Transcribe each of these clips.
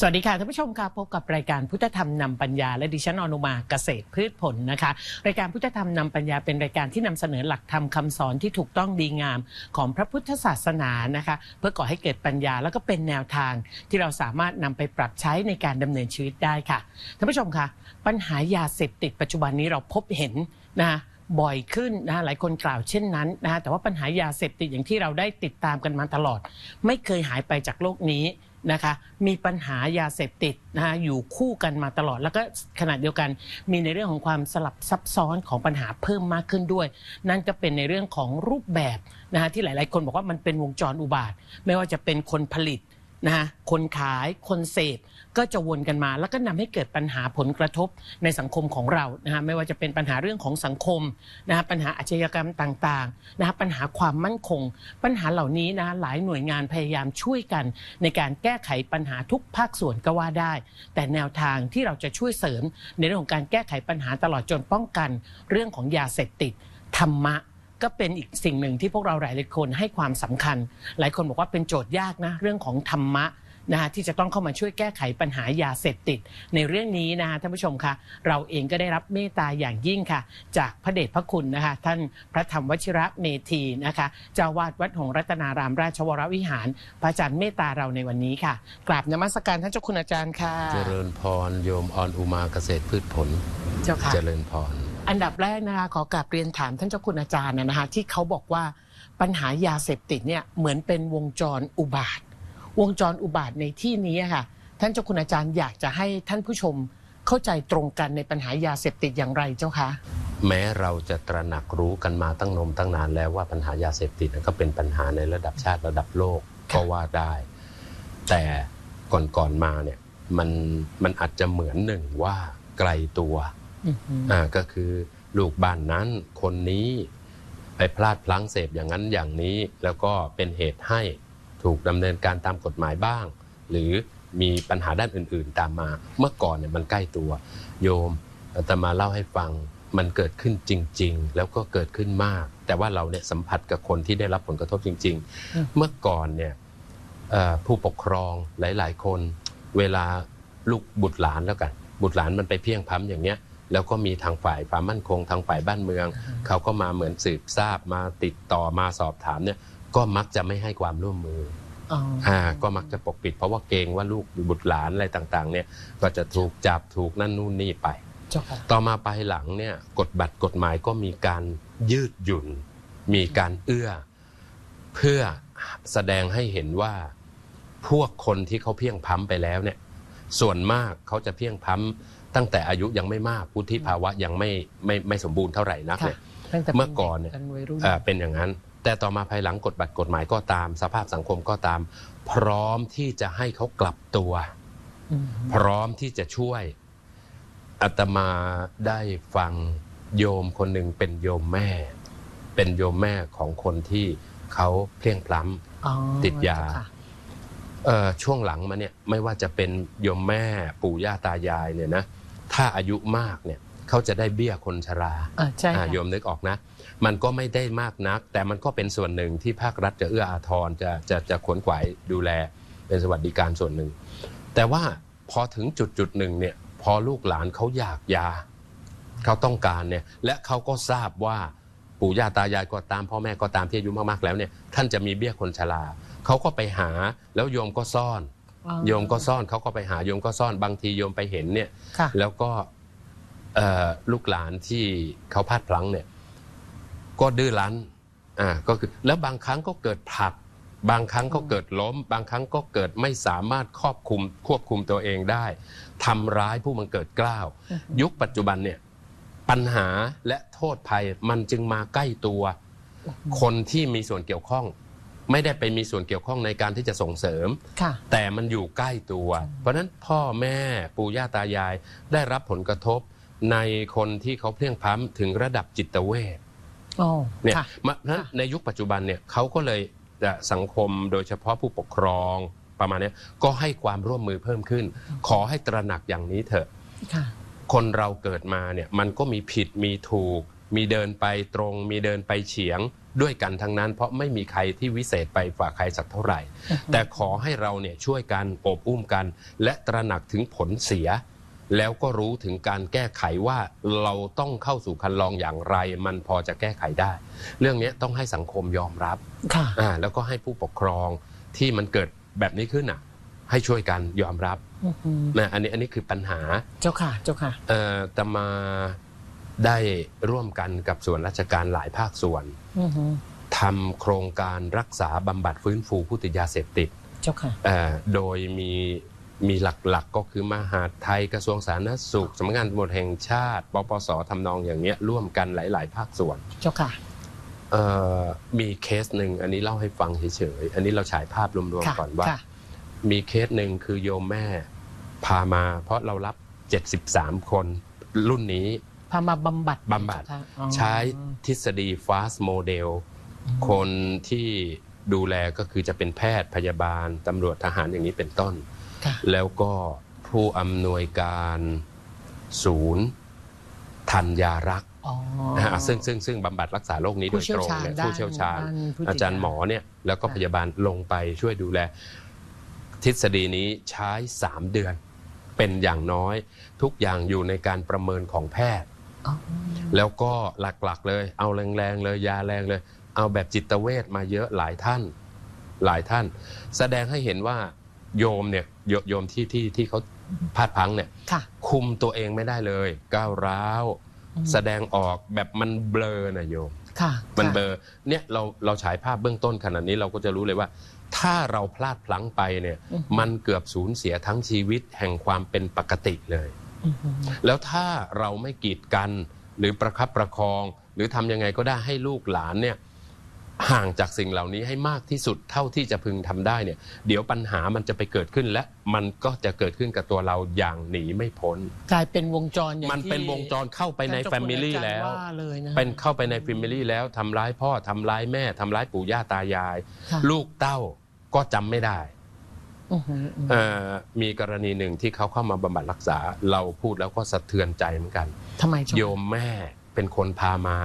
สวัสดีค่ะท่านผู้ชมค่ะพบกับรายการพุทธธรรมนำปัญญา และดิฉันอนุมาเกษตรพืชผลนะคะรายการพุทธธรรมนำปัญญาเป็นรายการที่นำเสนอหลักธรรมคำสอนที่ถูกต้องดีงามของพระพุทธศาสนานะคะ เพื่อก่อให้เกิดปัญญาแล้วก็เป็นแนวทางที่เราสามารถนำไปปรับใช้ในการดำเนินชีวิตได้ค่ะท่านผู้ชมค่ะปัญหายาเสพติดปัจจุบันนี้เราพบเห็นนะคะบ่อยขึ้นนะหลายคนกล่าวเช่นนั้นนะแต่ว่าปัญหายาเสพติดอย่างที่เราได้ติดตามกันมาตลอด ไม่เคยหายไปจากโลกนี้ นะคะมีปัญหายาเสพติดนะคะอยู่คู่กันมาตลอด แล้วก็ขณะเดียวกันมีในเรื่องของความสลับซับซ้อนของปัญหาเพิ่มมากขึ้นด้วย นั่นก็เป็นในเรื่องของรูปแบบนะคะที่หลาย ๆ คนบอกว่ามันเป็นวงจรอุบาท ไม่ว่าจะเป็นคนผลิตนะคะคนขายคนเสพ ก็จะวนกันมาแล้วก็นำให้เกิดปัญหาผลกระทบในสังคมของเรานะคะไม่ว่าจะเป็นปัญหาเรื่องของสังคมนะคะปัญหาอาชญากรรมต่างๆนะคะปัญหาความมั่นคง ปัญหาเหล่านี้นะหลายหน่วยงานพยายามช่วยกัน ในการแก้ไขปัญหาทุกภาคส่วนก็ว่าได้ แต่แนวทางที่เราจะช่วยเสริม ในเรื่องของการแก้ไขปัญหาตลอดจนป้องกัน เรื่องของยาเสพติดธรรมะก็เป็นอีกสิ่งหนึ่งที่พวกเราหลายๆคนให้ความสำคัญ หลายคนบอกว่าเป็นโจทย์ยากนะเรื่องของธรรมะ นะคะที่จะต้องเข้ามาช่วยแก้ไขปัญหายาเสพติด ในเรื่องนี้นะคะท่านผู้ชมคะเราเองก็ได้รับเมตตาอย่างยิ่งค่ะ จากพระเดชพระคุณนะคะ ท่านพระธรรมวชิระเมธีนะคะเจ้าวาดวัดหงส์รัตนารามราชวรวิหาร พระอาจารย์เมตตาเราในวันนี้ค่ะกราบนมัสการท่านเจ้าคุณอาจารย์ค่ะ เจริญพรโยมออนอุมาเกษตรพืชผลเจ้าค่ะเจริญพรอันดับแรกนะคะขอกราบเรียนถามท่านเจ้าคุณอาจารย์นะนะคะที่เขาบอกว่าปัญหายาเสพติดเนี่ยเหมือนเป็นวงจรอุบาท วงจรอุบาทในที่นี้อะค่ะ ท่านเจ้าคุณอาจารย์อยากจะให้ท่านผู้ชมเข้าใจตรงกันในปัญหายาเสพติดอย่างไรเจ้าคะแม้เราจะตระหนักรู้กันมาตั้งนมตั้งนานแล้วว่าปัญหายาเสพติดนั้นก็เป็นปัญหาในระดับชาติระดับโลกค่ะก็ว่าได้ แต่ก่อนๆมาเนี่ยมันมันอาจจะเหมือนหนึ่งว่าไกลตัวอือหืออ่าก็คือลูกบ้านนั้นคนนี้ไปพลาดพลั้งเสพอย่างนั้นอย่างนี้ แล้วก็เป็นเหตุให้ ถูกดำเนินการตามกฎหมายบ้าง หรือมีปัญหาด้านอื่น ๆ ตามมา เมื่อก่อนเนี่ยมันใกล้ตัว โยมอาตมาเล่าให้ฟังมันเกิดขึ้นจริง ๆ แล้วก็เกิดขึ้นมาก แต่ว่าเราเนี่ยสัมผัสกับคนที่ได้รับผลกระทบจริง ๆ เมื่อก่อนเนี่ยผู้ปกครองหลาย ๆ คน เวลาลูกบุตรหลานแล้วกัน บุตรหลานมันไปเพียงพ้ำอย่างเนี้ยแล้วก็มีทางฝ่ายความมั่นคงทางฝ่ายบ้านเมือง เขาก็มาเหมือนสืบทราบมาติดต่อมาสอบถามเนี่ย ก็มักจะไม่ให้ความร่วมมืออ๋ออ่าก็มักจะปกปิด เพราะว่าเกรงว่าลูกบุตรหลานอะไรต่าง ๆ เนี่ยก็จะถูกจับถูกนั่นนู่นนี่ไปเจ้าค่ะต่อมาภายหลังเนี่ยกฎบัตรกฎหมายก็มีการยืดหยุ่น มีการเอื้อ เพื่อแสดงให้เห็นว่าพวกคนที่เขาเพียงพล้ำไปแล้วเนี่ย ส่วนมากเขาจะเพียงพล้ำตั้งแต่อายุยังไม่มากวุฒิภาวะยังไม่ไม่ไม่สมบูรณ์เท่าไหร่นักค่ะเนี่ยตั้งแต่เมื่อก่อนเนี่ยป็วัยรุ่นเอ่อเป็นอย่างนั้น แต่ต่อมาภายหลังกฎบัตรกฎหมายก็ตาม สภาพสังคมก็ตาม พร้อมที่จะให้เขากลับตัวอืมพร้อมที่จะช่วยอาตมาได้ฟังโยมคนหนึ่งเป็นโยมแม่ เป็นโยมแม่ของคนที่เขาเพลียงพล้ำอ๋อติดยาเจ้ค่ะเอ่อช่วงหลังมาเนี่ยไม่ว่าจะเป็นโยมแม่ปู่ย่าตายายเนี่ยนะถ้าอายุมากเนี่ยเขาจะได้เบี้ยคนชราอ่าใช่อ่าค่ะโยมนึกออกนะ มันก็ไม่ได้มากนัก แต่มันก็เป็นส่วนหนึ่งที่ภาครัฐจะเอื้ออาทรจะจะจะขวนขวายดูแลเป็นสวัสดิการส่วนหนึ่ง แต่ว่าพอถึงจุดจุดหนึ่งเนี่ยพอลูกหลานเขาอยากยาเขาต้องการเนี่ยและเขาก็ทราบว่าปู่ย่าตายายก็ตามพ่อแม่ก็ตามที่อายุมากๆแล้วเนี่ยท่านจะมีเบี้ยคนชราเขาก็ไปหาแล้วโยมก็ซ่อนอ๋อโยมก็ซ่อนเขาก็ไปหาโยมก็ซ่อนบางทีโยมไปเห็นเนี่ยค่ะแล้วก็เอ่อลูกหลานที่เขาพลาดพลั้งเนี่ย ก็ดื้อรั้นอ่าก็คือแล้วบางครั้งก็เกิดผลัก บางครั้งก็เกิดล้ม บางครั้งก็เกิดไม่สามารถควบคุมควบคุมตัวเองได้ทำร้ายผู้มันเกิดเกล้าวอือฮึยุคปัจจุบันเนี่ยปัญหาและโทษภัยมันจึงมาใกล้ตัว คนที่มีส่วนเกี่ยวข้อง ไม่ได้ไปมีส่วนเกี่ยวข้องในการที่จะส่งเสริมค่ะแต่มันอยู่ใกล้ตัว เพราะฉะนั้นพ่อแม่ปู่ย่าตายายได้รับผลกระทบในคนที่เขาเพลียงพล้ำถึงระดับจิตเวช อ๋อเนี่ยค่ะ มาเพราะฉะนั้นค่ะในยุคปัจจุบันเนี่ยเขาก็เลยจะสังคมโดยเฉพาะผู้ปกครองประมาณเนี้ยก็ให้ความร่วมมือเพิ่มขึ้น ขอให้ตระหนักอย่างนี้เถอะ ค่ะ คนเราเกิดมาเนี่ยมันก็มีผิดมีถูก มีเดินไปตรง มีเดินไปเฉียงด้วยกันทั้งนั้น เพราะไม่มีใครที่วิเศษไปฝ่าใครสักเท่าไหร่ แต่ขอให้เราเนี่ยช่วยกันโอบอุ้มกัน และตระหนักถึงผลเสีย แล้วก็รู้ถึงการแก้ไขว่าเราต้องเข้าสู่คันลองอย่างไร มันพอจะแก้ไขได้ เรื่องนี้ต้องให้สังคมยอมรับค่ะอ่าแล้วก็ให้ผู้ปกครองที่มันเกิดแบบนี้ขึ้นอะ ให้ช่วยกันยอมรับอือหือนะอันนี้อันนี้คือปัญหาเจ้าค่ะเจ้าค่ะเอ่อแต่มาได้ร่วมกันกับส่วนราชการหลายภาคส่วนอือหือทำโครงการรักษาบำบัดฟื้นฟูผู้ติดยาเสพติดเจ้าค่ะเอ่อโดยมี มีหลักๆก็คือมหาดไทยกระทรวงสาธารณสุขสำนักงานตำรวจแห่งชาติปปสทำนองอย่างเงี้ยร่วมกันหลาย ๆ ภาคส่วนเจ้าค่ะเอ่อมีเคสหนึ่งอันนี้เล่าให้ฟังเฉยๆอันนี้เราฉายภาพรวมค่ะๆก่อนว่าค่ะมีเคสหนึ่งคือโยมแม่พามา เพราะเรารับ 73 คนรุ่นนี้พามาบำบัดบำบัดเจ้าค่ะอ๋อใช้ทฤษฎี fast model คนที่ดูแลก็คือจะเป็นแพทย์พยาบาลตำรวจทหารอย่างนี้เป็นต้นค่ะ แล้วก็ผู้อำนวยการศูนย์ธัญญารักษ์อ๋อนะฮะซึ่งซึ่งซึ่งบำบัดรักษาโรคนี้โดผู้ยเชี่ยตวรงชาญเลยด้านผู้เชี่ยวชาญด้านพฤติกรรมอาจารย์หมอเนี่ยแล้วก็ค่ะพยาบาลลงไปช่วยดูแล ทฤษฎีนี้ใช้ 3 เดือน เป็นอย่างน้อย ทุกอย่างอยู่ในการประเมินของแพทย์อ๋อแล้วก็หลักๆ เลย เอาแรงๆเลยยาแรงเลย เอาแบบจิตเวชมาเยอะหลายท่านหลายท่าน แสดงให้เห็นว่า โยมเนี่ยโยโยมที่ที่ที่เขาพลาดพลังเนี่ยค่ะ คุมตัวเองไม่ได้เลยก้าวร้าว อืม แสดงออกแบบมันเบลอนะโยม ค่ะมันค่ะเบลอเนี่ยเราเราฉายภาพเบื้องต้นขนาดนี้เราก็จะรู้เลยว่า ถ้าเราพลาดพลั้งไปเนี่ยอืมมันเกือบสูญเสียทั้งชีวิตแห่งความเป็นปกติเลย อือหือแล้วถ้าเราไม่กีดกันหรือประคับประคอง หรือทำยังไงก็ได้ให้ลูกหลานเนี่ย ห่างจากสิ่งเหล่านี้ให้มากที่สุดเท่าที่จะพึงทำได้เนี่ย เดี๋ยวปัญหามันจะไปเกิดขึ้นและมันก็จะเกิดขึ้นกับตัวเราอย่างหนีไม่พ้น กลายเป็นวงจรอย่างมันที่เป็นวงจรเข้าไปในท่าแฟเจ้าคุณมิลี่อาจารย์แล้วาเลยนะเป็นเข้าไปในแฟมิลี่แล้วทำร้ายพ่อทำร้ายแม่ทำร้ายปู่ย่าตายายค่ะลูกเต้าก็จำไม่ได้อือหืออือหือเอ่อมีกรณีหนึ่งที่เขาเข้ามาบำบัดรักษา เราพูดแล้วก็สะเทือนใจเหมือนกันทำไมเจ้าโยมแม่เป็นคนพามา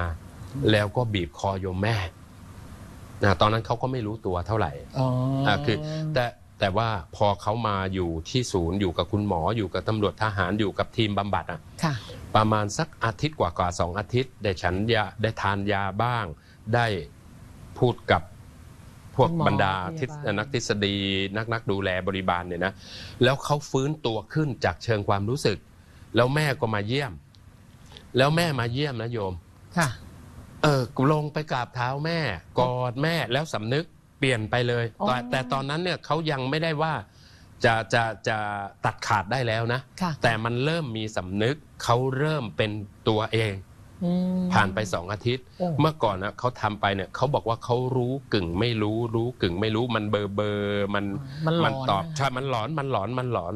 แล้วก็บีบคอโยมแม่ นะตอนนั้นเขาก็ไม่รู้ตัวเท่าไหร่อ๋ออ่าคือแต่แต่ว่าพอเขามาอยู่ที่ศูนย์อยู่กับคุณหมออยู่กับตำรวจทหารอยู่กับทีมบำบัดอะ ค่ะ ประมาณสักอาทิตย์กว่ากว่าสองอาทิตย์ ได้ฉันยาได้ทานยาบ้าง ได้พูดกับพวกคุณหมอบรรดาพยาบาลทิศนักทฤษฎีนักนักดูแลบริบาลเนี่ยนะแล้วเขาฟื้นตัวขึ้นจากเชิงความรู้สึก แล้วแม่ก็มาเยี่ยม แล้วแม่มาเยี่ยมนะโยม ค่ะ เออลงไปกราบเท้าแม่กอดแม่แล้วสำนึกเปลี่ยนไปเลยอ๋อ แต่แต่ตอนนั้นเนี่ยเขายังไม่ได้ว่าจะจะจะตัดขาดได้แล้วนะ ค่ะแต่มันเริ่มมีสำนึกเขาเริ่มเป็นตัวเอง อืม ผ่านไปสองอาทิตย์ โอ้ เมื่อก่อนนะเขาทำไปเนี่ยเขาบอกว่าเขารู้กึ่งไม่รู้รู้กึ่งไม่รู้มันเบอร์เบอร์มัน มันหลอนตอบนะใช่มันหลอนมันหลอนมันหลอน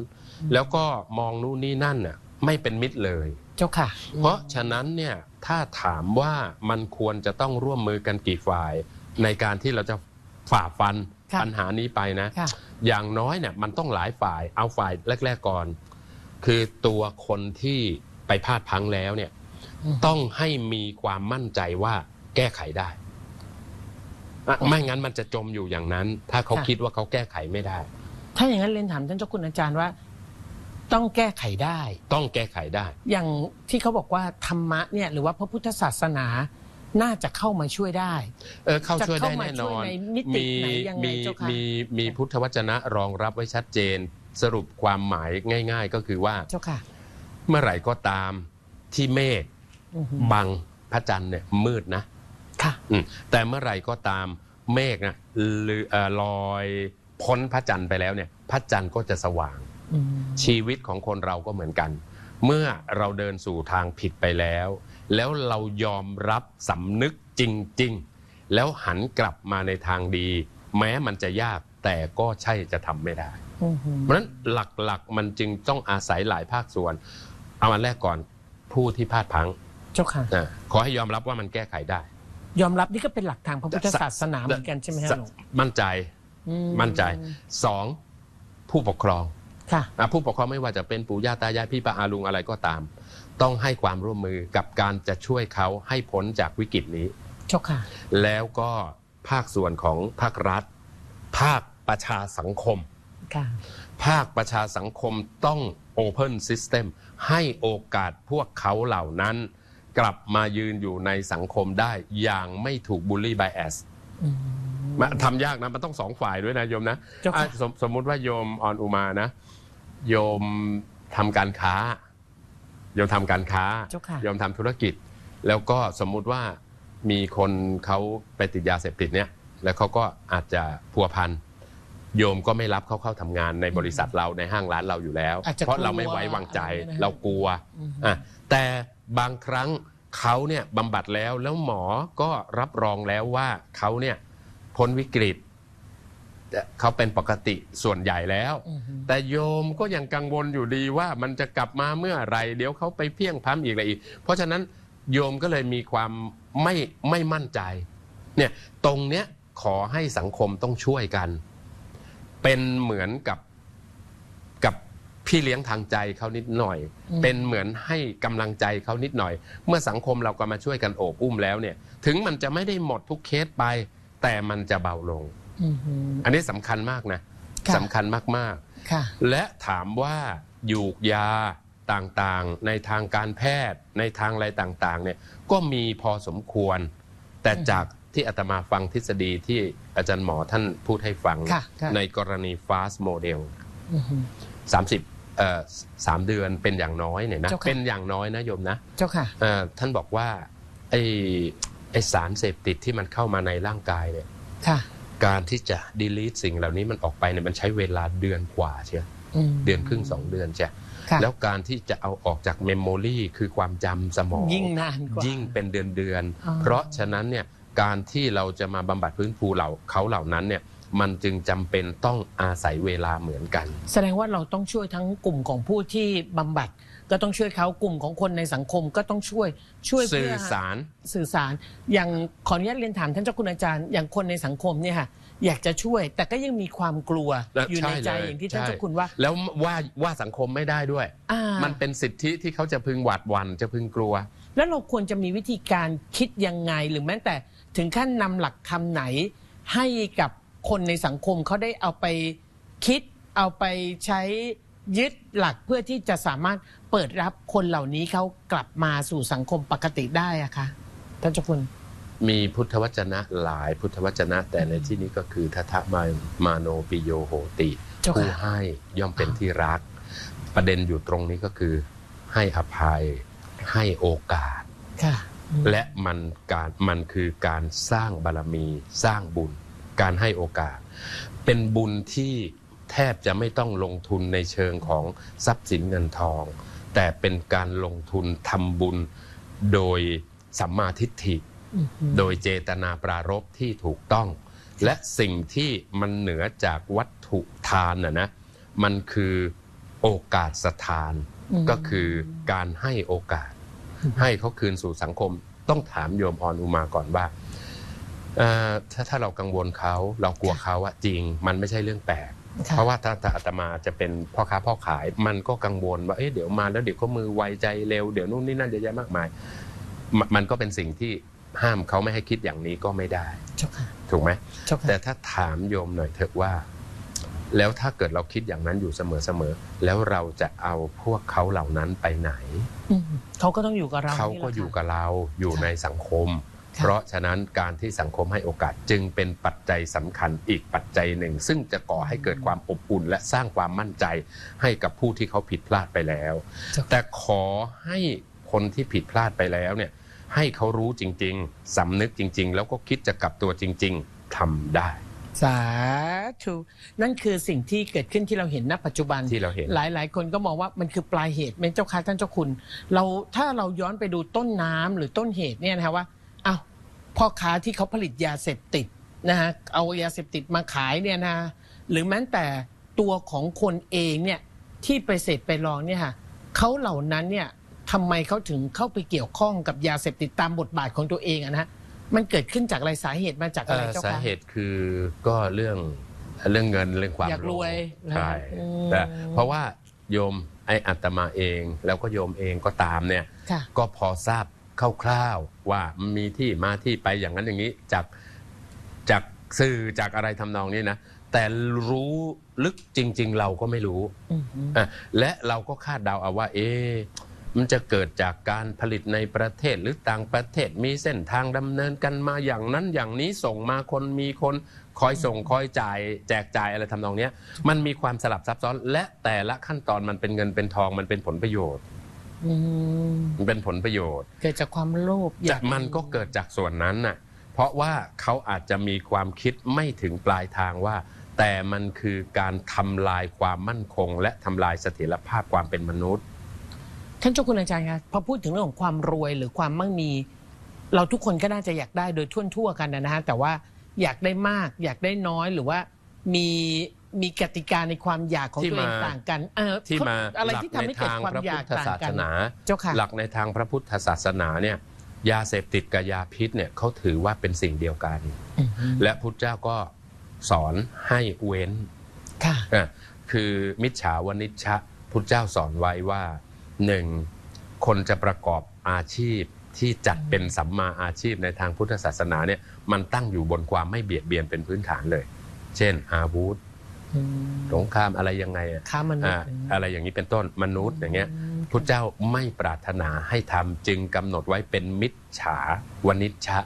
แล้วก็มองนู่นนี่นั่นน่ะไม่เป็นมิตรเลย เจ้าค่ะ เพราะฉะนั้นเนี่ยถ้าถามว่ามันควรจะต้องร่วมมือกันกี่ฝ่าย ในการที่เราจะฝ่าฟันค่ะปัญหานี้ไปนะค่ะอย่างน้อยเนี่ยมันต้องหลายฝ่ายเอาฝ่ายแรก ๆก่อน คือตัวคนที่ไปพลาดพลังแล้วเนี่ยอืมต้องให้มีความมั่นใจว่าแก้ไขได้อะไม่งั้นมันจะจมอยู่อย่างนั้น ถ้าเขาค่ะคิดว่าเขาแก้ไขไม่ได้ ถ้าอย่างนั้นเรียนถามท่านเจ้าคุณอาจารย์ว่า ต้องแก้ไขได้ ต้องแก้ไขได้ อย่างที่เขาบอกว่าธรรมะเนี่ยหรือว่าพระพุทธศาสนาน่าจะเข้ามาช่วยได้ เออเข้าช่วยได้จะเข้ามาแน่นอนช่วยในมิติไหนยังไงมีเจ้าคะมีมีพุทธวจนะรองรับไว้ชัดเจน สรุปความหมายง่าย ๆ ก็คือว่าเจ้าค่ะ เมื่อไหร่ก็ตามที่เมฆอือหือบังพระจันทร์เนี่ยมืดนะ ค่ะอืมแต่เมื่อไหร่ก็ตามเมฆนะลือเอ่อลอยพ้นพระจันทร์ไปแล้วเนี่ย พระจันทร์ก็จะสว่างอืม ชีวิตของคนเราก็เหมือนกัน เมื่อเราเดินสู่ทางผิดไปแล้ว แล้วเรายอมรับสำนึกจริง ๆ แล้วหันกลับมาในทางดี แม้มันจะยากแต่ก็ใช่จะทำไม่ได้อือหือเพราะฉะนั้นหลักๆมันจึงต้องอาศัยหลายภาคส่วน เอาอันแรกก่อนผู้ที่พลาดพลังเจ้าค่ะนะขอให้ยอมรับว่ามันแก้ไขได้ ยอมรับนี่ก็เป็นหลักทางพระพุทธศาสนาเหมือนกันใช่ไหมฮะหลวงมั่นใจอืมั่นใจสองผู้ปกครอง ค่ะอะผู้ปกครองไม่ว่าจะเป็นปู่ย่าตายายพี่ป้าอาลุงอะไรก็ตาม ต้องให้ความร่วมมือกับการจะช่วยเขาให้พ้นจากวิกฤตนี้เจ้าค่ะ แล้วก็ภาคส่วนของภาครัฐ ภาคประชาสังคม ค่ะ ภาคประชาสังคมต้อง Open System ให้โอกาสพวกเขาเหล่านั้น กลับมายืนอยู่ในสังคมได้อย่างไม่ถูกบูลลี่ b บ a s อืมมาทำยากนะ มันต้องสองฝ่ายด้วยนะโยมนะเจ้าค่ะอะสมสมมุติว่าโยมออนอุมานะ โยมทำการค้า โยมทำการค้า เจ้าค่ะ โยมทำธุรกิจ แล้วก็สมมุติว่ามีคนเขาไปติดยาเสพติดเนี่ยแล้วเขาก็อาจจะพัวพันโยมก็ไม่รับเขาเข้าทำงานในบริษัทเราในห้างร้านเราอยู่แล้วอาจจะเพราะเรากลัวไม่ไว้วางใจอะไรนะเรากลัวอืมอะแต่บางครั้งเขาเนี่ยบำบัดแล้วแล้วหมอก็รับรองแล้วว่าเขาเนี่ยพ้นวิกฤต เขาเป็นปกติส่วนใหญ่แล้วอืมแต่โยมก็ยังกังวลอยู่ดีว่ามันจะกลับมาเมื่อไหรเดี๋ยวเขาไปเพียงพล้ำอีกอะไรอีก เพราะฉะนั้นโยมก็เลยมีความไม่ไม่มั่นใจเนี่ยตรงเนี้ยขอให้สังคมต้องช่วยกัน เป็นเหมือนกับกับพี่เลี้ยงทางใจเขานิดหน่อยอืมเป็นเหมือนให้กำลังใจเขานิดหน่อย เมื่อสังคมเราก็มาช่วยกันโอบอุ้มแล้วเนี่ย ถึงมันจะไม่ได้หมดทุกเคสไป แต่มันจะเบาลง อืมอันนี้สำคัญมากนะค่ะสำคัญมากค่ะๆและถามว่าหยูกยาต่างๆ ในทางการแพทย์ในทางอะไรต่างๆเนี่ยก็มีพอสมควร แต่จากที่อาตมาฟังทฤษฎีที่อาจารย์หมอท่านพูดให้ฟังค่ะค่ะในกรณี fast model อืม30เอ่อสามเดือนเป็นอย่างน้อยเนี่ยนะเจ้าค่ะเป็นอย่างน้อยนะโยมนะเจ้าค่ะเอ่อท่านบอกว่าไอ้ไอ้สารเสพติดที่มันเข้ามาในร่างกายเนี่ยค่ะ การที่จะ delete สิ่งเหล่านี้มันออกไปเนี่ยมันใช้เวลาเดือนกว่าเชียวมเดือนครึ่งสองเดือนใช่ค่ะแล้วการที่จะเอาออกจากเมมโมรีคือความจำสมอง ยิ่งนานกว่ายิ่งเป็นเดือนเดือนๆอ๋อเพราะฉะนั้นเนี่ยการที่เราจะมาบำบัดพื้นภูเหล่าเขาเหล่านั้นเนี่ยมันจึงจำเป็นต้องอาศัยเวลาเหมือนกัน แสดงว่าเราต้องช่วยทั้งกลุ่มของผู้ที่บำบัด ก็ต้องช่วยเขากลุ่มของคนในสังคมก็ต้องช่วยช่วยสื่เพื่ออสาร สื่อสาร อย่างขออนุญาตเรียนถามท่านเจ้าคุณอาจารย์อย่างคนในสังคมเนี่ยค่ะอยากจะช่วย แต่ก็ยังมีความกลัวและอยู่ในใจช่เลยอย่างที่ท่านช่เจ้าคุณว่าแล้วว่าว่าสังคมไม่ได้ด้วย อ่ามันเป็นสิทธิที่เขาจะพึงหวาดหวั่นจะพึงกลัว แล้วเราควรจะมีวิธีการคิดยังไงหรือแม้แต่ถึงขั้นนำหลักธรรมไหน ให้กับคนในสังคมเขาได้เอาไปคิดเอาไปใช้ ยึดหลักเพื่อที่จะสามารถเปิดรับคนเหล่านี้เขากลับมาสู่สังคมปกติได้อะคะท่านเจ้าคุณ มีพุทธวจนะหลายพุทธวจนะ แต่ในที่นี้ก็คือทัทะมามาโนปิโยโหติเจ้าค่ะผู้ให้ย่อมเป็นที่รัก ประเด็นอยู่ตรงนี้ก็คือ ให้อภัยให้โอกาสค่ะและมันการมันคือการสร้างบารมีสร้างบุญ การให้โอกาส เป็นบุญที่ แทบจะไม่ต้องลงทุนในเชิงของทรัพย์สินเงินทอง แต่เป็นการลงทุนทำบุญโดยสัมมาทิฏฐิอืมโดยเจตนาปรารภที่ถูกต้อง และสิ่งที่มันเหนือจากวัตถุทานน่ะนะมันคือโอกาสสถานมก็คือการให้โอกาส ให้เขาคืนสู่สังคม ต้องถามโยมออนอุมาก่อนว่าเอ่อถ้าถ้าเรากังวลเขาเรากลัวเขาอะจริง มันไม่ใช่เรื่องแปลกค่ะ เพราะว่าถ้าถ้าอาตมาจะเป็นพ่อค้าพ่อขาย มันก็กังวลว่าเอ๊ะเดี๋ยวมาแล้วเดี๋ยวก็มือไวใจเร็วเดี๋ยวนู่นนี่นั่นเยอะแยะมากมายมมันก็เป็นสิ่งที่ห้ามเขาไม่ให้คิดอย่างนี้ก็ไม่ได้เจ้าค่ะถูกไหมเจ้าค่ะแต่ถ้าถามโยมหน่อยเถอะว่า แล้วถ้าเกิดเราคิดอย่างนั้นอยู่เสมอๆแล้วเราจะเอาพวกเขาเหล่านั้นไปไหนอืมเขาก็ต้องอยู่กับเราเขาก็นี่แหละอยู่ค่ะกับเราอยู่ค่ะในสังคมค่ะ เพราะฉะนั้นการที่สังคมให้โอกาสจึงเป็นปัจจัยสำคัญอีกปัจจัยหนึ่ง ซึ่งจะก่อให้เกิดความอบอุ่น และสร้างความมั่นใจให้กับผู้ที่เขาผิดพลาดไปแล้วเจ้าค่ะแต่ขอให้คนที่ผิดพลาดไปแล้วเนี่ยให้เขารู้จริง ๆ สำนึกจริง ๆ แล้วก็คิดจะกลับตัวจริง ๆทำได้ สาธุนั่นคือสิ่งที่เกิดขึ้นที่เราเห็นณปัจจุบันที่เราเห็นหลายหลายคนก็มองว่ามันคือปลายเหตุเป็นเจ้าค่ะท่านเจ้าคุณ เราถ้าเราย้อนไปดูต้นน้ำหรือต้นเหตุเนี่ยนะคะว่าเอาว พ่อค้าที่เขาผลิตยาเสพติดนะฮะเอายาเสพติดมาขายเนี่ยนะหรือแม้แต่ตัวของคนเองเนี่ยที่ไปเสพไปลองเนี่ยค่ะเขาเหล่านั้นเนี่ยทำไมเขาถึงเข้าไปเกี่ยวข้องกับยาเสพติดตามบทบาทของตัวเองอะนะฮะมันเกิดขึ้นจากอะไรสาเหตุมาจากอะไรเอ่อเจ้าสาค่ะเหตุคือก็เรื่องเรื่องเงินเรื่องความอยากรวยโลภใช่อืมแต่เพราะว่าโยมไออัตมาเองแล้วก็โยมเองก็ตามเนี่ยค่ะก็พอทราบ คร่าวๆว่ามันมีที่มาที่ไปอย่างนั้นอย่างนี้จากจากสื่อจากอะไรทำนองนี้นะแต่รู้ลึกจริง ๆ เราก็ไม่รู้อืมอืมอะและเราก็คาดเดาเอาว่า เอ๊ะมันจะเกิดจากการผลิตในประเทศหรือต่างประเทศมีเส้นทางดำเนินกันมาอย่างนั้นอย่างนี้ส่งมาคนมีคนคอยส่งคอยจ่ายแจกจ่ายอะไรทำนองเนี้ยมันมีความสลับซับซ้อน และแต่ละขั้นตอนมันเป็นเงินเป็นทองมันเป็นผลประโยชน์ อืมมันเป็นผลประโยชน์เกิดจากความโลภอยาจากมันก็เกิดจากส่วนนั้นน่ะเพราะว่าเขาอาจจะมีความคิดไม่ถึงปลายทางว่า แต่มันคือการทำลายความมั่นคง และทำลายเสถียรภาพความเป็นมนุษย์ ท่านเจ้าคุณอาจารย์คะพอพูดถึงเรื่องของความรวยหรือความมั่งมี เราทุกคนก็น่าจะอยากได้โดยทั่วทั่วๆกันนะฮะแต่ว่าอยากได้มาก อยากได้น้อยหรือว่ามี มีกติกาในความอยากของที่ตัวเองมา ต่างกันเออที่มาอะไรหลักที่ทำในให้เกิดทางความพระอยาพุกทธต่างศากัสน นา เจ้าค่ะ หลักในทางพระพุทธศาสนาเนี่ยยาเสพติดกับยาพิษเนี่ยเขาถือว่าเป็นสิ่งเดียวกัน อืมและพุทธเจ้าก็สอนให้เว้นค่ะ อะคือมิจฉาวนิชชะพุทธเจ้าสอนไว้ว่าหนึ่งคนจะประกอบอาชีพที่จัดเป็นสัมมาอาชีพในทางพุทธศาสนาเนี่ยมันตั้งอยู่บนความไม่เบียดเบียนเป็นพื้นฐานเลย เช่น อาวุธอืม สงครามอะไรยังไงอะค้ามนุษอ่าย์อะไรอย่างนี้เป็นต้นมนุษย์อย่างเงี้ยมพุทธเจ้าไม่ปรารถนาให้ทำจึงกำหนดไว้เป็นมิจฉาวนิชชะ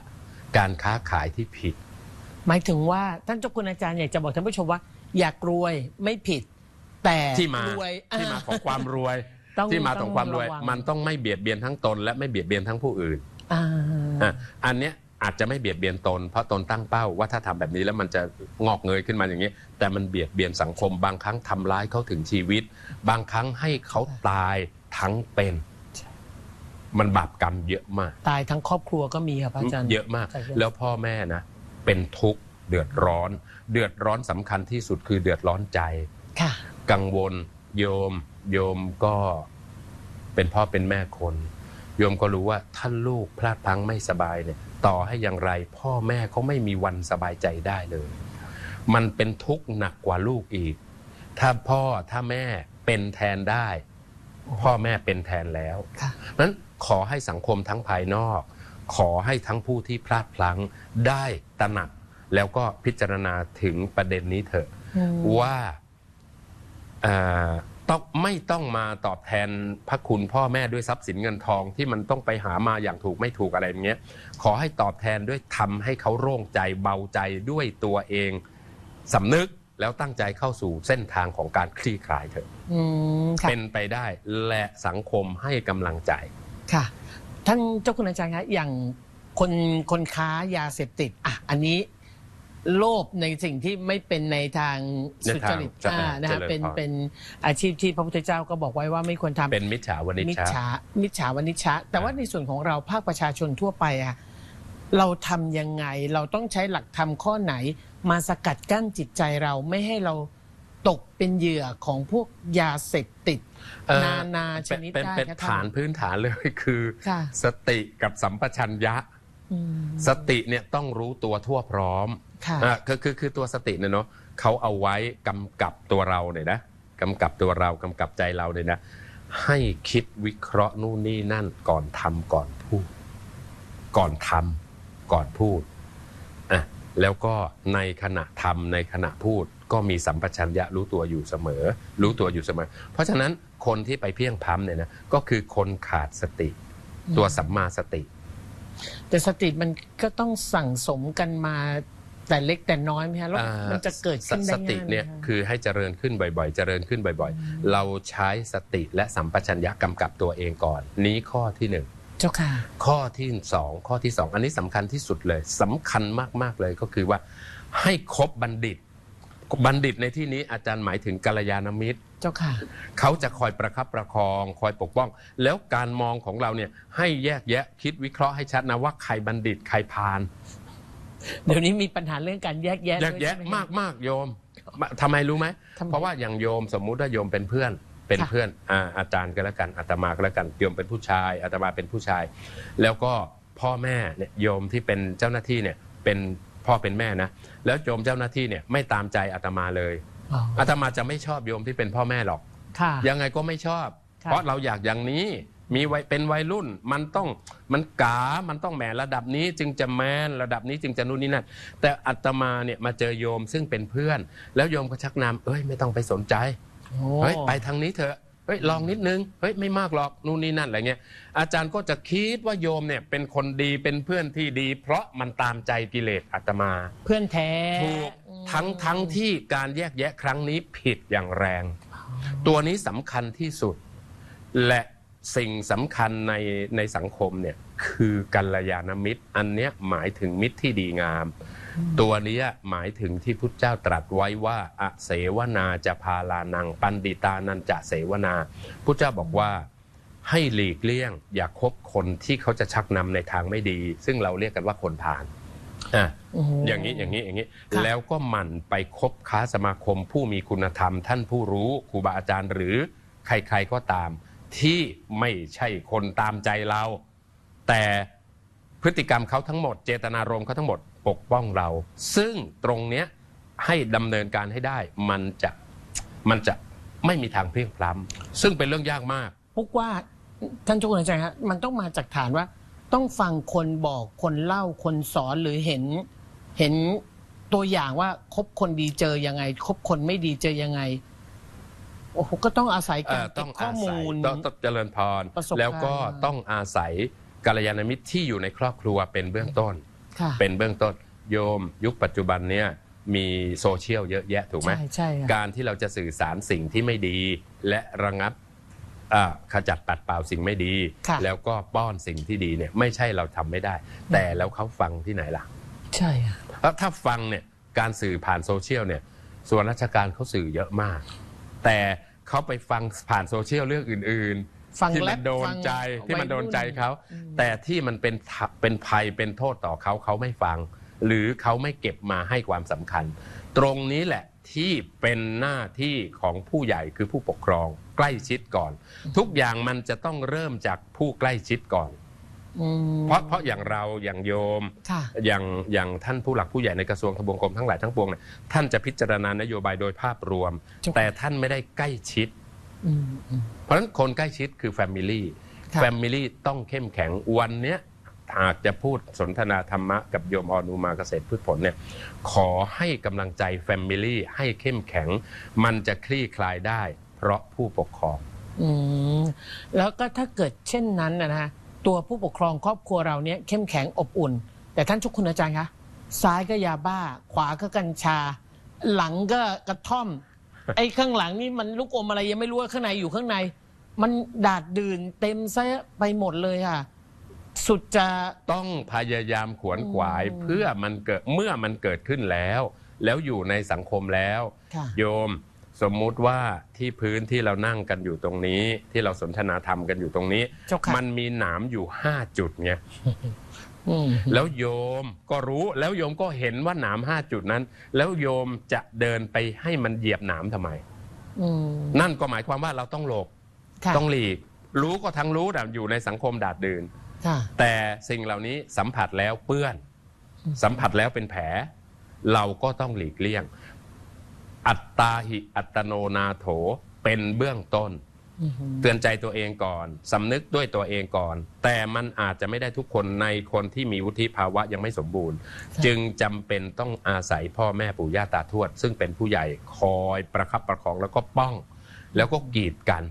การค้าขายที่ผิด หมายถึงว่าท่านเจ้าคุณอาจารย์อยากจะบอกท่านผู้ชมว่า อยากรวยไม่ผิด แต่ที่มารวย ที่มาของความรวยต้องที่มาของความรวยต้งะงมันต้องไม่เบียดเบียนทั้งตน และไม่เบียดเบียนทั้งผู้อื่นอ่าอะอันเนี้ย อาจจะไม่เบียดเบียนตน เพราะตนตั้งเป้าว่าถ้าทำแบบนี้แล้วมันจะงอกเงยขึ้นมาอย่างนี้ แต่มันเบียดเบียนสังคม บางครั้งทำร้ายเขาถึงชีวิต บางครั้งให้เขาตายทั้งเป็น มันบาปกรรมเยอะมาก ตายทั้งครอบครัวก็มีครับอาจารย์เยอะมากใช่ครับแล้วพ่อแม่นะ เป็นทุกข์เดือดร้อน เดือดร้อนสำคัญที่สุดคือเดือดร้อนใจค่ะ กังวลโยม โยมก็เป็นพ่อเป็นแม่คน โยมก็รู้ว่าถ้าลูกพลาดพลั้งไม่สบายเนี่ย ต่อให้อย่างไร พ่อแม่เขาไม่มีวันสบายใจได้เลย มันเป็นทุกข์หนักกว่าลูกอีก ถ้าพ่อถ้าแม่เป็นแทนได้ พ่อแม่เป็นแทนแล้วค่ะนั้นขอให้สังคมทั้งภายนอก ขอให้ทั้งผู้ที่พลาดพลั้งได้ตระหนัก แล้วก็พิจารณาถึงประเด็นนี้เถอะอืมว่าเอ่อ ต้องไม่ต้องมาตอบแทนพระคุณพ่อแม่ด้วยทรัพย์สินเงินทองที่มันต้องไปหามาอย่างถูกไม่ถูกอะไรอย่างเงี้ยขอให้ตอบแทนด้วยทำให้เขาโล่งใจเบาใจด้วยตัวเองสำนึกแล้วตั้งใจเข้าสู่เส้นทางของการคลี่คลายเถอะอืมค่ะเป็นไปได้และสังคมให้กำลังใจค่ะท่านเจ้าคุณอาจารย์คะอย่างคนคนค้ายาเสพติดอะอันนี้ โลภในสิ่งที่ไม่เป็นในทางสุจริตในทางอ่านะฮะเจริญพร เป็นเป็นอาชีพที่พระพุทธเจ้าก็บอกไว้ว่าไม่ควรทำ เป็นมิจฉาวนิชมิจชาฉามิจฉาวนิชชะ แต่ว่าในส่วนของเราภาคประชาชนทั่วไปอะเราทำยังไง เราต้องใช้หลักธรรมข้อไหน มาสกัดกั้นจิตใจเราไม่ให้เราตกเป็นเหยื่อของพวกยาเสพติด เอ่อ นานาชนิดเป็นได้เป็นค่ะฐานพื้นฐานเลยคือ ค่ะ สติกับสัมปชัญญะ อืม สติเนี่ยต้องรู้ตัวทั่วพร้อม ค่ะ อะคือคือคือตัวสติเนี่ยเนาะเขาเอาไว้กำกับตัวเราเนี่ยนะกำกับตัวเรากำกับใจเราเนี่ยนะ ให้คิดวิเคราะห์นู่นนี่นั่นก่อนทำก่อนพูด ก่อนทำก่อนพูดอะแล้วก็ในขณะทำในขณะพูด ก็มีสัมปชัญญะรู้ตัวอยู่เสมอ รู้ตัวอยู่เสมอ เพราะฉะนั้นคนที่ไปเพียงพล้ำเนี่ยนะก็คือคนขาดสติ ตัวสัมมาสติ แต่สติมันก็ต้องสั่งสมกันมา แต่เล็กแต่น้อยไหมฮะแล้วอ่ามันจะเกิดขึ้นได้สง่ายไหมติเนี่ยคะคือให้เจริญขึ้นบ่อยๆ เจริญขึ้นบ่อยๆ เราใช้สติและสัมปชัญญะกำกับตัวเองก่อน นี้ข้อที่หนึ่ง เจ้าค่ะ ข้อที่สองข้อที่สองอันนี้สำคัญที่สุดเลยสำคัญมากๆเลยก็คือว่า ให้คบบัณฑิต บัณฑิตในที่นี้อาจารย์หมายถึงกัลยาณมิตร เจ้าค่ะ เขาจะคอยประคับประคอง คอยปกป้อง แล้วการมองของเราเนี่ยให้แยกแยะคิดวิเคราะห์ให้ชัดนะว่าใครบัณฑิตใครพาล เดี๋ยวนี้มีปัญหาเรื่องการแยกแยะแยด้กวยแยะใช่ไหมากมากๆโยมมาทำไมรู้ไหม ทำไม เพราะว่าอย่างโยมสมมุติว่าโยมเป็นเพื่อนเป็นค่ะเพื่อนอาอาจารย์ก็แล้วกันอาตมาก็แล้วกันโยมเป็นผู้ชายอาตมาเป็นผู้ชาย แล้วก็พ่อแม่เนี่ยโยมที่เป็นเจ้าหน้าที่เนี่ยเป็นพ่อเป็นแม่นะแล้วโยมเจ้าหน้าที่เนี่ยไม่ตามใจอาตมาเลยอ๋ออาตมาจะไม่ชอบโยมที่เป็นพ่อแม่หรอก ค่ะ ยังไงก็ไม่ชอบ ค่ะ เพราะเราอยากอย่างนี้ มีวัยเป็นวัยรุ่น มันต้องมันกา มันต้องแหมระดับนี้จึงจะแมนระดับนี้จึงจะนู่นนี่นั่นแต่อาตมาเนี่ยมาเจอโยมซึ่งเป็นเพื่อน แล้วโยมก็ชักนำเอ้ยไม่ต้องไปสนใจโอ้เฮ้ยไปทางนี้เถอะเฮ้ยลองนิดนึงเฮ้ยไม่มากหรอกนู่นนี่นั่นอะไรเงี้ยอาจารย์ก็จะคิดว่าโยมเนี่ยเป็นคนดีเป็นเพื่อนที่ดี เพราะมันตามใจกิเลสอาตมา เพื่อนแท้ถูกอืมทั้งทั้งที่การแยกแยะครั้งนี้ผิดอย่างแรง ตัวนี้สำคัญที่สุด และ สิ่งสำคัญในในสังคมเนี่ยคือกัลยาณมิตร อันเนี้ยหมายถึงมิตรที่ดีงาม ตัวเนี้ยหมายถึงที่พุทธเจ้าตรัสไว้ว่าอเสวนาจะพาลานัง ปันดิตานันจะเสวนาพุทธเจ้าบอกว่าให้หลีกเลี่ยง อย่าคบคนที่เขาจะชักนำในทางไม่ดี ซึ่งเราเรียกกันว่าคนผ่านอะโอ้โหอย่างนี้อย่างนี้อย่างนี้ค่ะแล้วก็หมั่นไปคบค้าสมาคมผู้มีคุณธรรม ท่านผู้รู้ครูบาอาจารย์หรือใครๆก็ตาม ที่ไม่ใช่คนตามใจเรา แต่พฤติกรรมเขาทั้งหมด เจตนารมณ์เขาทั้งหมดปกป้องเรา ซึ่งตรงเนี้ยให้ดำเนินการให้ได้ มันจะมันจะไม่มีทางเพลียงพล้ำซึ่งเป็นเรื่องยากมากพุกว่าท่านเจุกอาจารย์ฮะมันต้องมาจากฐานว่า ต้องฟังคนบอกคนเล่าคนสอนหรือเห็นเห็นตัวอย่างว่าคบคนดีเจอยังไง คบคนไม่ดีเจอยังไง โอ้โหก็ต้องอาศัยเอ่การอเก็ต้อบงข้ออาศัมูยล ต้องต้องเจริญพร ประสบการณ์ แล้วก็ต้องอาศัยกัลยาณมิตรที่อยู่ในครอบครัวเป็นเบื้องต้น ค่ะ เป็นเบื้องต้นโยมยุคปัจจุบันเนี่ยมีโซเชียลเยอะแยะถูกไหมใช่ใช่ค่ะ การที่เราจะสื่อสารสิ่งที่ไม่ดี และระงับอ่าขจัดปัดเป่าสิ่งไม่ดี ค่ะ แล้วก็ป้อนสิ่งที่ดีเนี่ยไม่ใช่เราทำไม่ได้ แต่แล้วเขาฟังที่ไหนล่ะใช่ค่ะ แล้วถ้าฟังเนี่ยการสื่อผ่านโซเชียลเนี่ยส่วนราชการเขาสื่อเยอะมาก แต่เขาไปฟังผ่านโซเชียลเรื่องอื่นฟังๆที่แรมันปโดนฟังใจที่มันโดนใจวัยรุ่น เขาอืมแต่ที่มันเป็นทะเป็นภัยเป็นโทษต่อเขาเขาไม่ฟัง หรือเขาไม่เก็บมาให้ความสำคัญ ตรงนี้แหละที่เป็นหน้าที่ของผู้ใหญ่คือผู้ปกครองใกล้ชิดก่อน ทุกอย่างมันจะต้องเริ่มจากผู้ใกล้ชิดก่อน อืม เพราะเพราะอย่างเราอย่างโยม ค่ะ อย่างอย่างท่านผู้หลักผู้ใหญ่ในกระทรวงทบวงกรมทั้งหลายทั้งปวงเนี่ยท่านจะพิจารณานโยบายโดยภาพรวมเจ้าค่ะแต่ท่านไม่ได้ใกล้ชิด อืมอืม เพราะฉะนั้นคนใกล้ชิดคือแฟมิลี่ค่ะ แฟมิลี่ต้องเข้มแข็งวันเนี้ยหากจะพูดสนทนาธรรมะกับโยมอนุมาเกษตรพืชผลเนี่ยขอให้กำลังใจแฟมิลี่ให้เข้มแข็ง มันจะคลี่คลายได้ เพราะผู้ปกครอง อืมแล้วก็ถ้าเกิดเช่นนั้นนะฮะ ตัวผู้ปกครองครอบครัวเราเนี่ยเข้มแข็งอบอุ่น แต่ท่านชุกคุณอาจารย์คะซ้ายก็ยาบ้า ขวาก็กัญชา หลังก็กระท่อม ไอ้ข้างหลังนี่มันลูกอมอะไรยังไม่รู้ว่าข้างในอยู่ข้างใน มันดาดดื่นเต็มซะไปหมดเลยค่ะ สุดจะต้องพยายามขวนขวายอืมเพื่อมันเกิดเมื่อมันเกิดขึ้นแล้ว แล้วอยู่ในสังคมแล้วค่ะโยม สมมุติว่าที่พื้นที่เรานั่งกันอยู่ตรงนี้ ที่เราสนทนาธรรมกันอยู่ตรงนี้ เจ้าค่ะ มันมีหนามอยู่ห้าจุดไงอืมแล้วโยมก็รู้แล้วโยมก็เห็นว่าหนามห้าจุดนั้น แล้วโยมจะเดินไปให้มันเหยียบหนามทำไม อืมนั่นก็หมายความว่าเราต้องหลบค่ะต้องหลีก รู้ก็ทั้งรู้แต่อยู่ในสังคมดาดดื่นค่ะ แต่สิ่งเหล่านี้สัมผัสแล้วเปื้อน สัมผัสแล้วเป็นแผล เราก็ต้องหลีกเลี่ยง อัตตาหิอัตโนนาโถเป็นเบื้องต้นอืมเตือนใจตัวเองก่อนสำนึกด้วยตัวเองก่อน แต่มันอาจจะไม่ได้ทุกคนในคนที่มีวุฒิภาวะยังไม่สมบูรณ์ จึงจำเป็นต้องอาศัยพ่อแม่ปู่ย่าตาทวด ซึ่งเป็นผู้ใหญ่คอยประคับประคองแล้วก็ป้อง แล้วก็กีดกัน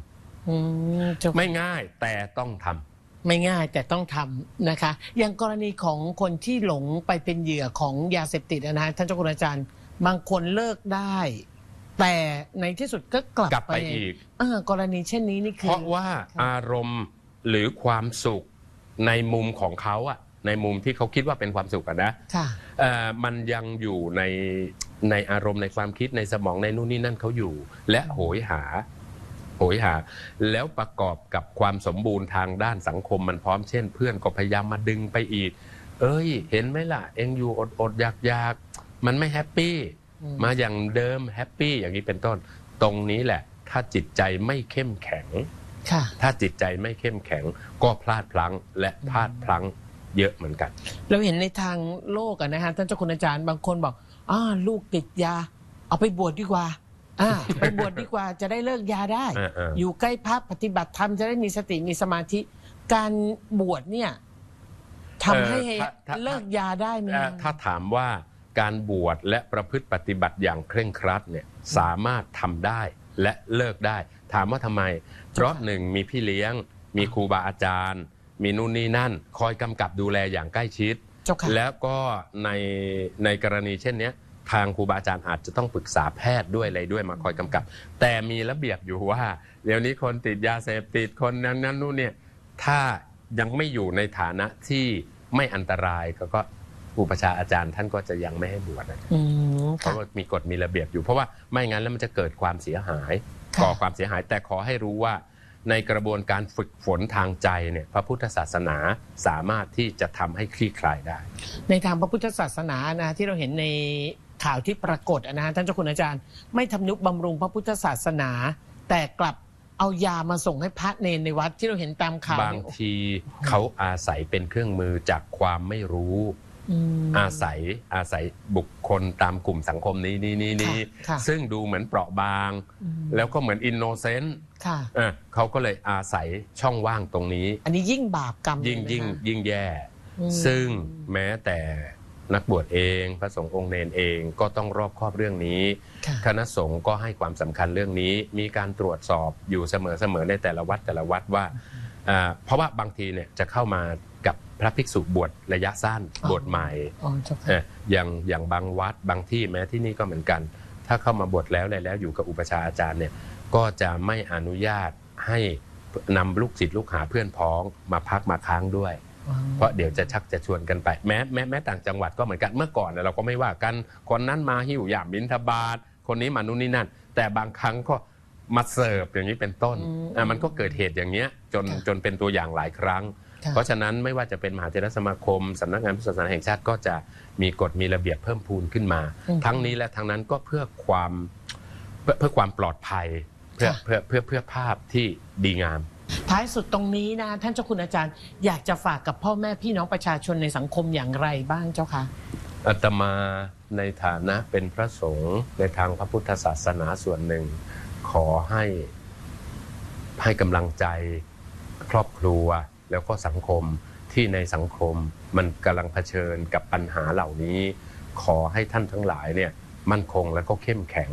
อืมเจ้าค่ะไม่ง่ายแต่ต้องทำไม่ง่ายแต่ต้องทำนะคะ อย่างกรณีของคนที่หลงไปเป็นเหยื่อของยาเสพติดนะฮะท่านเจ้าคุณอาจารย์ บางคนเลิกได้ แต่ในที่สุดก็กลับกลับไปอีกเออกรณีเช่นนี้นี่คือเพราะว่าอารมณ์หรือความสุขในมุมของเขาอะในมุมที่เขาคิดว่าเป็นความสุขอะนะค่ะ เอ่อมันยังอยู่ในในอารมณ์ในความคิดในสมองในนู่นนี่นั่นเขาอยู่ และโหยหา โหยหา แล้วประกอบกับความสมบูรณ์ทางด้านสังคมมันพร้อมเช่น เพื่อนก็พยายามมาดึงไปอีก เอ้ย เห็นไหมล่ะ เองอยู่อดอดอยากอยากๆ มันไม่แฮปปี้อืมมาอย่างเดิมแฮปปี้อย่างนี้เป็นต้น ตรงนี้แหละ ถ้าจิตใจไม่เข้มแข็งค่ะถ้าจิตใจไม่เข้มแข็ง ก็พลาดพลั้งและพลาดพลั้งเยอะเหมือนกัน เราเห็นในทางโลกอะนะฮะท่านเจ้าคุณอาจารย์บางคนบอกอ่าลูกติดยา เอาไปบวชดีกว่าอ่าไปบวชดีกว่าจะได้เลิกยาได้เออเอออยู่ใกล้พระปฏิบัติธรรมจะได้มีสติมีสมาธิ การบวชเนี่ยทำให้เอ่อถ้าถ้าเลิกยาได้ไหมเอ่อถ้าถามว่า การบวชและประพฤติปฏิบัติอย่างเคร่งครัดเนี่ยสามารถทำได้และเลิกได้ ถามว่าทำไม เพราะหนึ่งมีพี่เลี้ยง มีครูบาอาจารย์ มีนู่นนี่นั่น คอยกำกับดูแลอย่างใกล้ชิด เจ้าค่ะ แล้วก็ในในกรณีเช่นเนี้ยทางครูบาอาจารย์อาจจะต้องปรึกษาแพทย์ด้วยอะไรด้วยมาคอยกำกับ แต่มีระเบียบอยู่ว่า เดี๋ยวนี้คนติดยาเสพติดคนนั้นนั้นนู่นเนี่ยถ้ายังไม่อยู่ในฐานะที่ไม่อันตรายก็ก็ อุปชฌาย์อาจารย์ท่านก็จะยังไม่ให้บวชนะอืมเพราะว่ามีกฎมีระเบียบอยู่ เพราะว่าไม่งั้นแล้วมันจะเกิดความเสียหายค่ะก่อความเสียหายแต่ขอให้รู้ว่า ในกระบวนการฝึกฝนทางใจเนี่ยพระพุทธศาสนาสามารถที่จะทำให้คลี่คลายได้ ในทางพระพุทธศาสนานะที่เราเห็นในข่าวที่ปรากฏนะฮะท่านเจ้าคุณอาจารย์ ไม่ทำนุบำรุงพระพุทธศาสนา แต่กลับเอายามาส่งให้พระเนนในวัดที่เราเห็นตามข่าวบางเนี่ย ทีเขาอาศัยเป็นเครื่องมือจากความไม่รู้ อืม อาศัยอาศัยบุคคลตามกลุ่มสังคมนี้นี้นี้นี้ค่ะค่ะซึ่งดูเหมือนเปราะบาง อืม แล้วก็เหมือนอินโนเซนต์ค่ะเขาก็เลยอาศัยช่องว่างตรงนี้ อันนี้ยิ่งบาปกรรมยิ่งเลยิ่งนะคะยิ่งแย่ อืมซึ่งแม้แต่นักบวชเองพระสงฆ์องค์เนนเองก็ต้องรอบคอบเรื่องนี้ ค่ะ คณะสงฆ์ก็ให้ความสำคัญเรื่องนี้ มีการตรวจสอบอยู่เสมอๆในแต่ละวัดแต่ละวัดว่าอ่าเพราะว่าบางทีเนี่ยจะเข้ามากับ พระภิกษุบวชระยะสั้นอ๋อบวชใหม่อ๋อเจ้าค่ะเอ่ออย่างอย่างบางวัดบางที่แม้ที่นี่ก็เหมือนกัน ถ้าเข้ามาบวชแล้วอะไรแล้วอยู่กับอุปชฌาย์อาจารย์เนี่ยก็จะไม่อนุญาตให้นำลูกศิษย์ลูกหาเพื่อนพ้องมาพักมาค้างด้วย เพราะเดี๋ยวจะชักจะชวนกันไปแม้แม้แม้ต่างจังหวัดก็เหมือนกันเมื่อก่อนเนี่ยเราก็ไม่ว่ากันคนนั้นมาหิ้วหยามบินทบาทคนนี้มานู่นนี่นั่น แต่บางครั้งก็มาเสิร์ฟอย่างนี้เป็นต้นอืมอะมันก็เกิดเหตุอย่างเนี้ยจนค่ะจนเป็นตัวอย่างหลายครั้งค่ะ เพราะฉะนั้นไม่ว่าจะเป็นมหาเถรสมาคมสำนักงานพุทธศาสนาแห่งชาติก็จะมีกฎมีระเบียบเพิ่มพูนขึ้นมาอืมทั้งนี้และทั้งนั้นก็เพื่อความเพื่อเพื่อความปลอดภัยเพื่อค่ะเพื่อเพื่อเพื่อภาพที่ดีงาม ท้ายสุดตรงนี้นะท่านเจ้าคุณอาจารย์อยากจะฝากกับพ่อแม่พี่น้องประชาชนในสังคมอย่างไรบ้างเจ้าคะอาตมาในฐานะเป็นพระสงฆ์ในทางพระพุทธศาสนาส่วนหนึ่ง ขอให้ให้กำลังใจครอบครัว แล้วก็สังคมที่ในสังคมมันกำลังเผชิญกับปัญหาเหล่านี้ ขอให้ท่านทั้งหลายเนี่ยมั่นคงแล้วก็เข้มแข็ง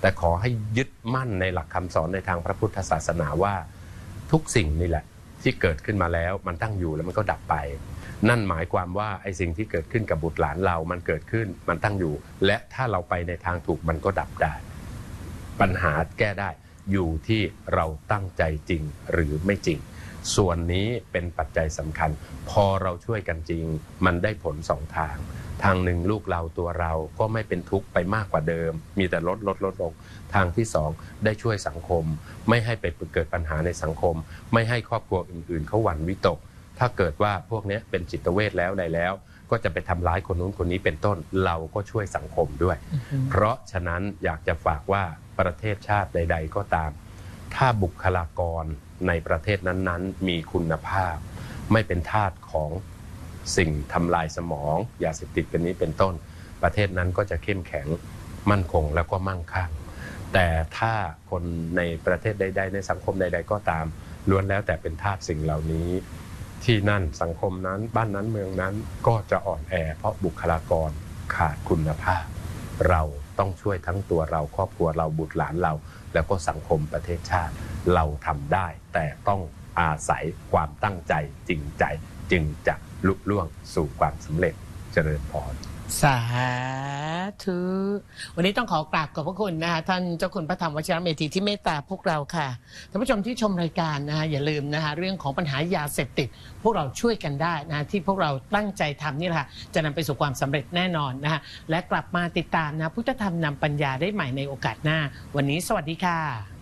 แต่ขอให้ยึดมั่นในหลักคำสอนในทางพระพุทธศาสนาว่าทุกสิ่งนี่แหละ ที่เกิดขึ้นมาแล้วมันตั้งอยู่แล้วมันก็ดับไป นั่นหมายความว่าไอ้สิ่งที่เกิดขึ้นกับบุตรหลานเรา มันเกิดขึ้นมันตั้งอยู่ และถ้าเราไปในทางถูกมันก็ดับได้ ปัญหาแก้ได้อยู่ที่เราตั้งใจจริงหรือไม่จริง ส่วนนี้เป็นปัจจัยสำคัญ พอเราช่วยกันจริง มันได้ผลสองทาง ทางหนึ่งลูกเราตัวเราก็ไม่เป็นทุกข์ไปมากกว่าเดิม มีแต่ลดลดลดลง ทางที่สองได้ช่วยสังคม ไม่ให้ไปเกิดปัญหาในสังคม ไม่ให้ครอบครัวอื่นๆเขาหวั่นวิตก ถ้าเกิดว่าพวกเนี้ยเป็นจิตเวชแล้วใดแล้วก็จะไปทำร้ายคนนู้นคนนี้เป็นต้น เราก็ช่วยสังคมด้วย เพราะฉะนั้นอยากจะฝากว่าประเทศชาติใด ๆ ก็ตาม ถ้าบุคลากร ในประเทศนั้นๆ มีคุณภาพ ไม่เป็นทาสของสิ่งทำลายสมองยาเสพติดเป็นนี้เป็นต้น ประเทศนั้นก็จะเข้มแข็งมั่นคงแล้วก็มั่งคั่ง แต่ถ้าคนในประเทศใด ๆ ในสังคมใด ๆ ก็ตามล้วนแล้วแต่เป็นทาสสิ่งเหล่านี้ ที่นั่นสังคมนั้นบ้านนั้นเมืองนั้นก็จะอ่อนแอ เพราะบุคลากรขาดคุณภาพเรา ต้องช่วยทั้งตัวเราครอบครัวเราบุตรหลานเรา แล้วก็สังคมประเทศชาติเราทำได้ แต่ต้องอาศัยความตั้งใจจริงใจ จึงจะลุล่วงสู่ความสำเร็จเจริญพร สาธุวันนี้ต้องขอกราบขอบพระคุณนะคะท่านเจ้าคุณพระธรรมวชิรเมธีที่เมตตาพวกเราค่ะท่านผู้ชมที่ชมรายการนะคะอย่าลืมนะคะเรื่องของปัญหายาเสพติด พวกเราช่วยกันได้นะะที่พวกเราตั้งใจทำนี่แหละค่ะจะนำไปสู่ความสำเร็จแน่นอนนะคะและกลับมาติดตามนะพุทธธรรมนำปัญญาได้ใหม่ในโอกาสหน้า วันนี้สวัสดีค่ะ